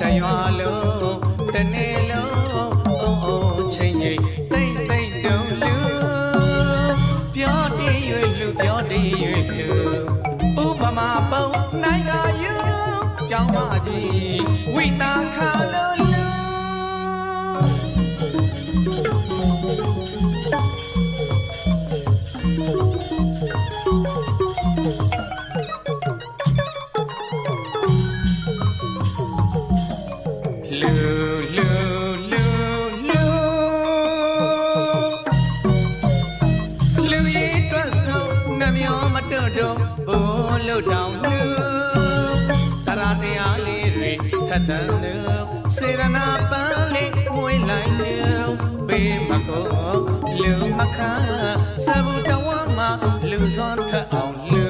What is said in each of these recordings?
တရွာလုံးတနေ့လုံးအိုးအိုးချိန်ကြီးတိတ်တိတ်တုံးလူပြောတည်၍လူပြောတည်၍လူဥပမာပုံနိုင်ကယူကြောင်းမကြီးဝိတာခါလို့လူလူ တရာတရားလေးတွေထက်တန်လို့စေရနာပန်းလေးမွေးလိုက်လို့ဘေးမကောလူမခါစဘူးတဝမ်းမှာလူစွန်ထက်အောင်လူ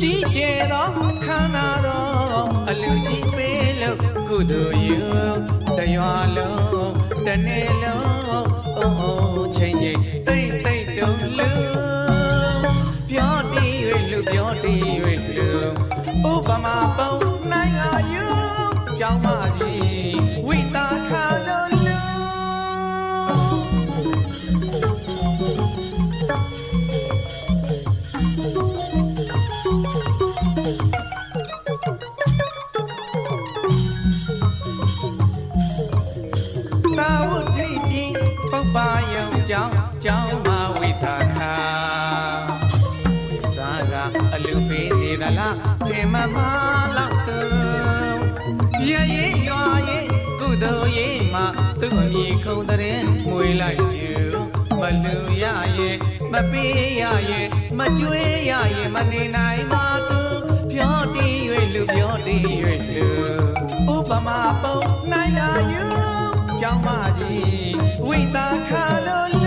ကြီးကျယ်သောခန္ဓာတော်အလူကြီးပေးလို့ကုသိုလ်ယူတရွာလုံးတစ်နေ့လုံးအိုးအိုးချိန်ကြီးတိတ်တိတ်တုံလူပြောတည်၍လူပြောတည်၍လူ ဥပမာပုံနိုင်ငါယူကြောင်းမကြီးဝိတာခါလို့လူ အမိခုံတဲ့မွေလိုက်ကျူမလူရရဲ့မပေးရရဲ့မကျွေးရရဲ့မနေနိုင်ပါသူပြောတည်၍လူပြောတည်၍လူဥပမာပုံနိုင်လာယူကျောင်းမကြီးဝိတာခါလို့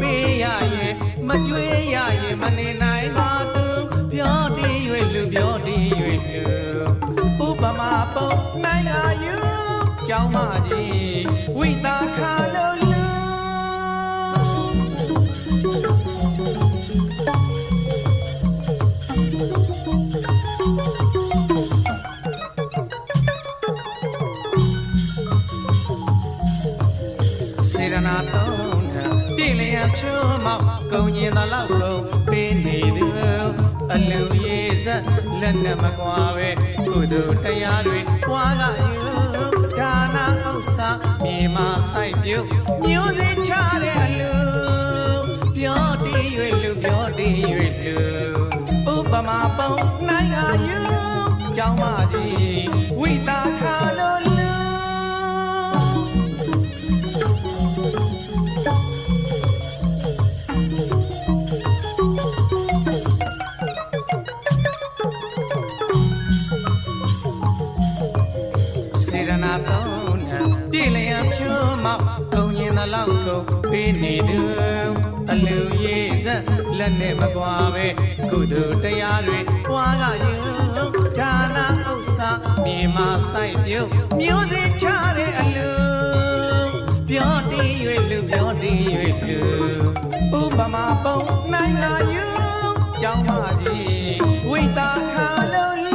ပေးရရဲ့မကြွေးရရဲ့မနေနိုင်ပါသူပြောတည်၍လူပြောတည်၍လူဥပမာပုံနိုင်လာယူကြောင်းမကြီးဝိတာခါ က်ကုံညင်သလောက်ကုန်ပေးနေသူအလူရေးဆက်လက်နဲ့မကွာပဲကုသိုလ်တရားတွေပွားကယူဒါနာဥစ္စာမြေမာဆိုင်ပြုမျိုးစေချတဲ့အလူပြောတည်၍လူပြောတည်၍လူဥပမာပုံနိုင်ကယူကြောင်းမကြီးဝိတာခါလို့လူစေ န်ပေးနေသူအလူရေးဆက်လက်နဲ့မကွာပဲကုသိုလ်တရားတွေပွားကယူဒါနာဥစ္စာမြေမာဆိုင်ပြုတ်မျိုးစေချတဲ့အလူပြောတည်၍လူပြောတည်၍လူဥပမာပုံနိုင်လာယူကြောင်းမကြီးဝိတာခါလုံးလူ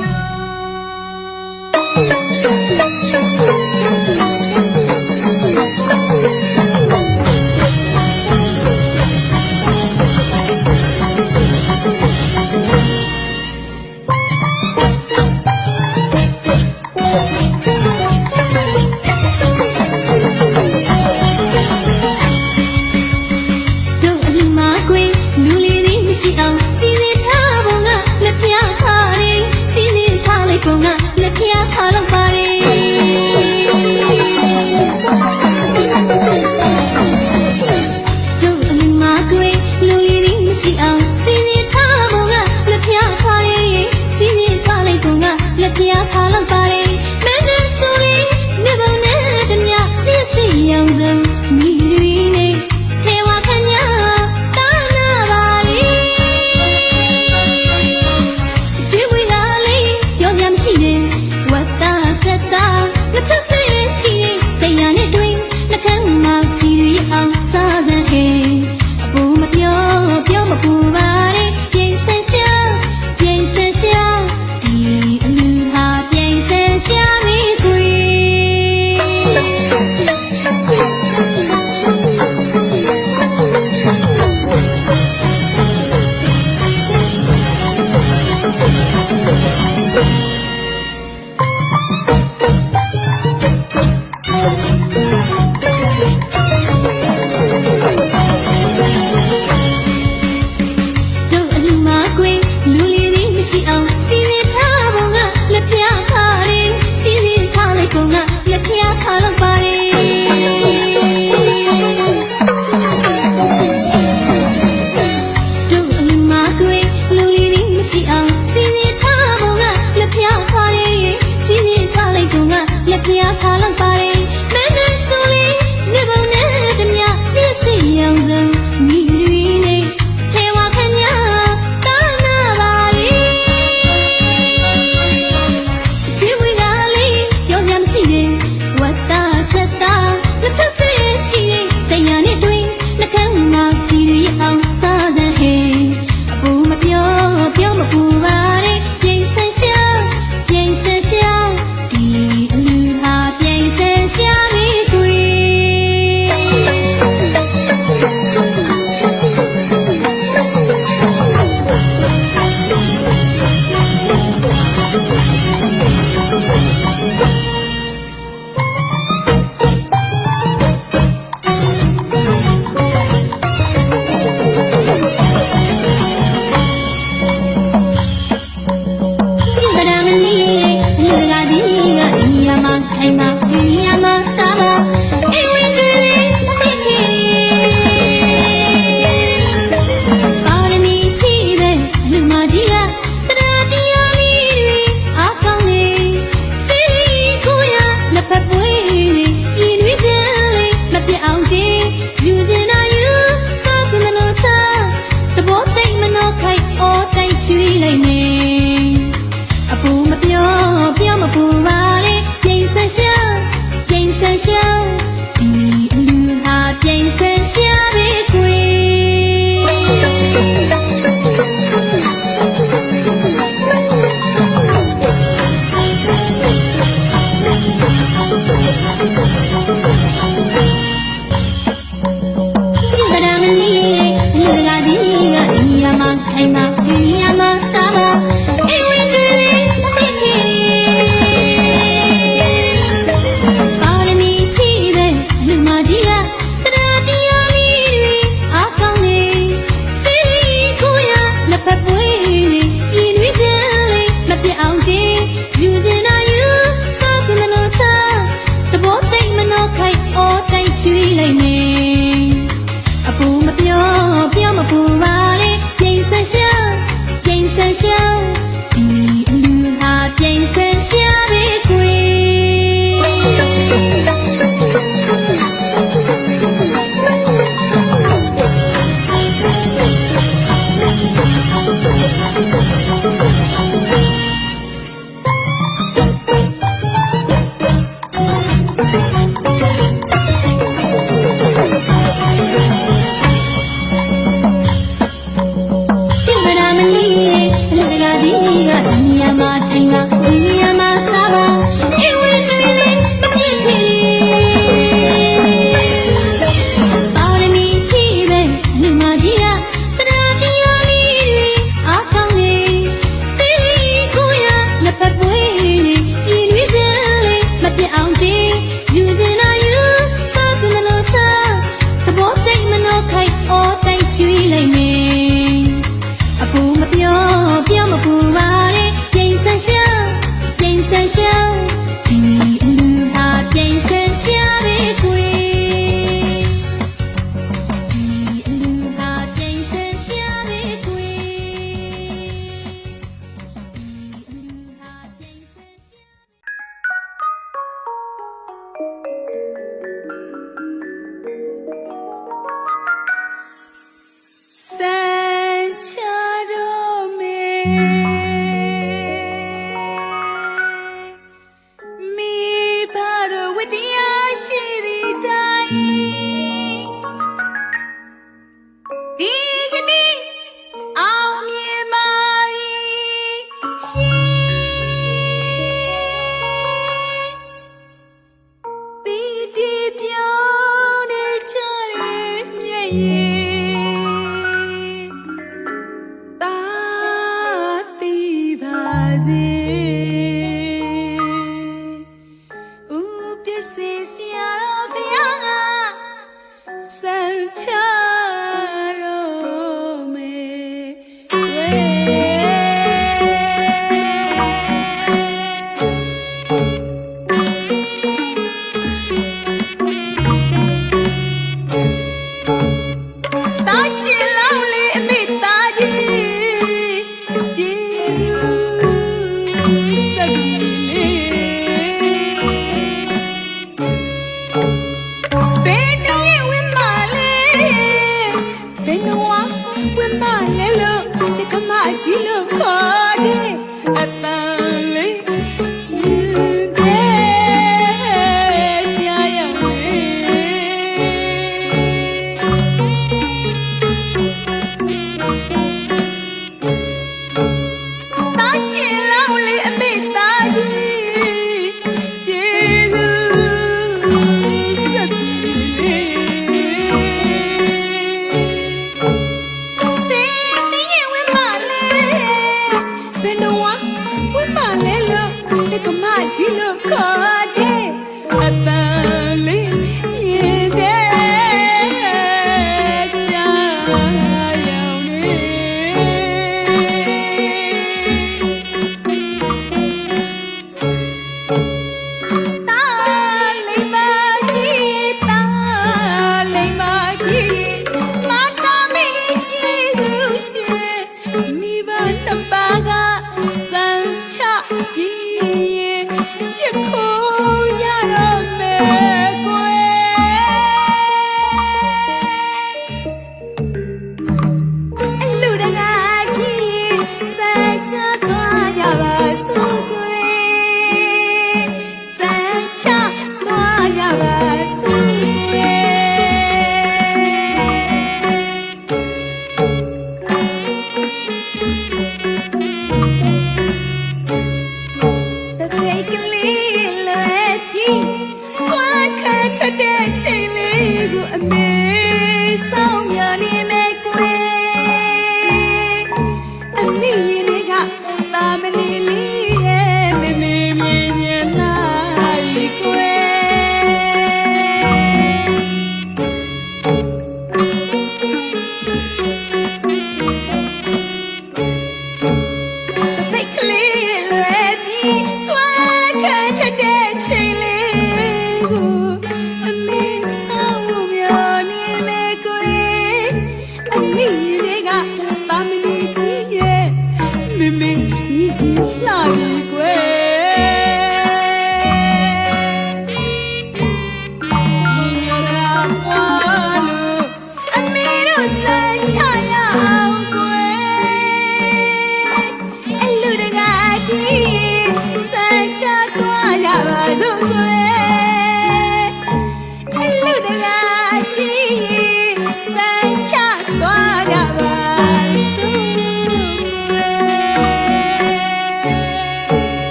မေ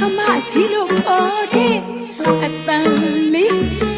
ခမကြီးလို့ခေါ်တဲ့အပန်းလေး